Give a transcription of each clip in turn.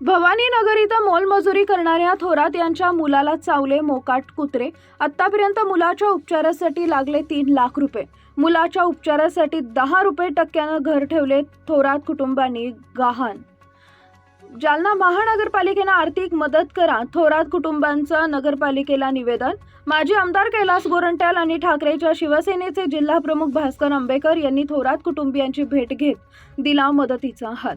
भवानी नगर इथं मोलमजुरी करणाऱ्या थोरात यांच्या मुलाला चावले मोकाट कुत्रे. आतापर्यंत मुलाच्या उपचारासाठी लागले तीन लाख रुपये. मुलाच्या उपचारासाठी दहा रुपये टक्क्यानं घर ठेवले थोरात कुटुंबांनी गहाण. जालना महानगरपालिकेनं आर्थिक मदत करा थोरात कुटुंबांचं नगरपालिकेला निवेदन. माजी आमदार कैलास गोरंट्याल आणि ठाकरेच्या शिवसेनेचे जिल्हा प्रमुख भास्कर आंबेकर यांनी थोरात कुटुंबियांची भेट घेत दिला मदतीचा हात.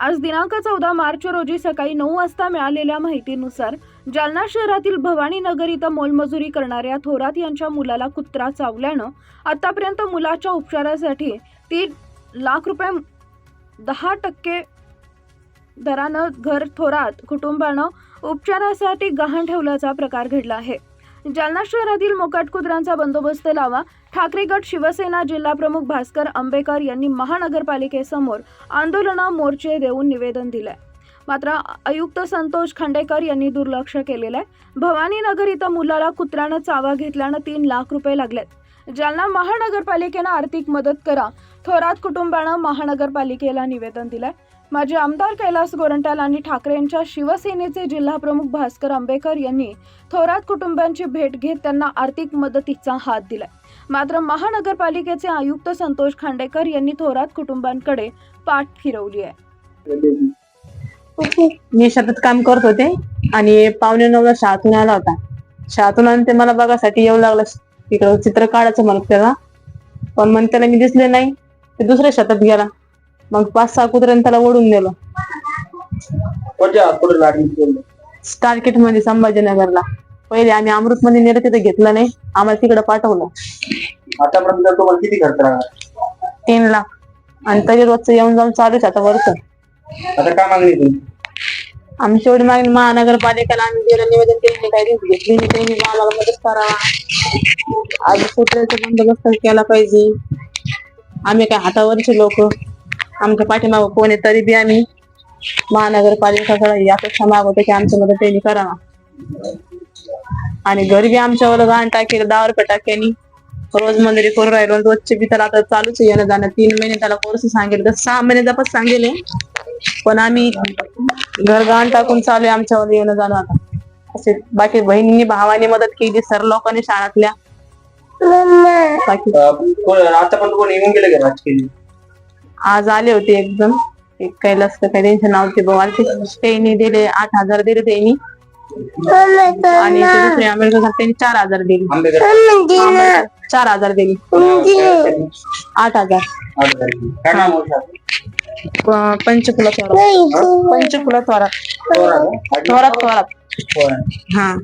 आज दिनांक चौदा मार्च रोजी सकाळी नऊ वाजता मिळालेल्या माहितीनुसार जालना शहरातील भवानी नगर इथं मोलमजुरी करणाऱ्या थोरात यांच्या मुलाला कुत्रा चावल्यानं आतापर्यंत मुलाच्या उपचारासाठी तीन लाख रुपये दहा टक्के दरानं घर थोरात कुटुंबानं उपचारासाठी गहाण ठेवल्याचा प्रकार घडला आहे. जालना शहरातील मोकाट कुत्र्यांचा बंदोबस्त लावा. ठाकरे गट शिवसेना जिल्हाप्रमुख भास्कर आंबेकर यांनी महानगरपालिकेसमोर आंदोलना मोर्चे देऊन निवेदन दिलंय. मात्र आयुक्त संतोष खांडेकर यांनी दुर्लक्ष केलेलं आहे. भवानीनगर इथं मुलाला कुत्र्यानं चावा घेतल्यानं तीन लाख रुपये लागलेत. जालना महानगरपालिकेनं आर्थिक मदत करा. थोरात कुटुंबानं महानगरपालिकेला निवेदन दिलंय. माजी आमदार कैलास गोरंट्याल आणि ठाकरेंच्या शिवसेनेचे जिल्हाप्रमुख भास्कर आंबेकर यांनी थोरात कुटुंबांची भेट घेत त्यांना आर्थिक मदतीचा हात दिलाय. मात्र महानगरपालिकेचे आयुक्त संतोष खांडेकर यांनी थोरात कुटुंबांकडे पाठ फिरवली आहे. मी शेतात काम करत होते आणि पावणे नऊला शाळातून आला होता. शाळातून आणि ते मला बघासाठी येऊ लागलं. तिकडं चित्र काढायचं मला त्याला. पण मग त्याला मी दिसले नाही. ते दुसऱ्या शेतात गेला. मग पाच सहा कुत्र्याने त्याला ओढून नेलं. कोणत्या कुठे लागली स्टारकिटमध्ये संभाजीनगरला. पहिले आम्ही अमृत मध्ये नेलं तिथे घेतलं नाही. आम्हाला तिकडे पाठवलं. आतापर्यंत तुम्हाला किती खर्च लागला? तीन लाख. आणि तरी रोजचं येऊन जाऊन चालूच आता वरच आता काय मागणी तुम्ही? आमची एवढी मागणी महानगरपालिकेला आम्ही गेलं निवेदन केले काही रिस्क घेतली नाही. त्यांनी आम्हाला मदत करावा. आज कुत्र्याचा बंदोबस्त केला पाहिजे. आम्ही काय हातावरचे लोक. आमच्या पाठीमागं कोण आहे तरी बी आम्ही महानगरपालिकेकडे ही अपेक्षा मागवतो की आमची मदत त्यांनी करावा. आणि घरी बी आमच्यावर गाण टाकेल दहा रुपये टाक्यानी रोज मंदिरी करून राहिलो रोजचे बी त्याला आता चालूच आहे येणं जाणं. तीन महिने त्याला कोर्स सांगेल तर सहा महिने जपत सांगेल हे. पण आम्ही घर गहाण टाकून चालू आहे आमच्यावर येणं जाणं आता. असे बाकी बहिणींनी भावाने मदत केली सर लोकांनी शाळातल्या. बाकी कोण- आतापर्यंत कोणी येऊन गेले राजकीय? आज आले होते एकदम. एक कैलास का काही त्यांचं नाव ते बघाल त्यांनी दिले आठ हजार दिले त्यांनी. आणि ते दुसरे साहेब त्यांनी चार हजार दिले. चार हजार दिले. आठ हजार. आठ तारखेला. काय नाव होतं आपलं? प- पंचकुला थोरात. पंचकुला थोरात? थोरात. थोरात. हा.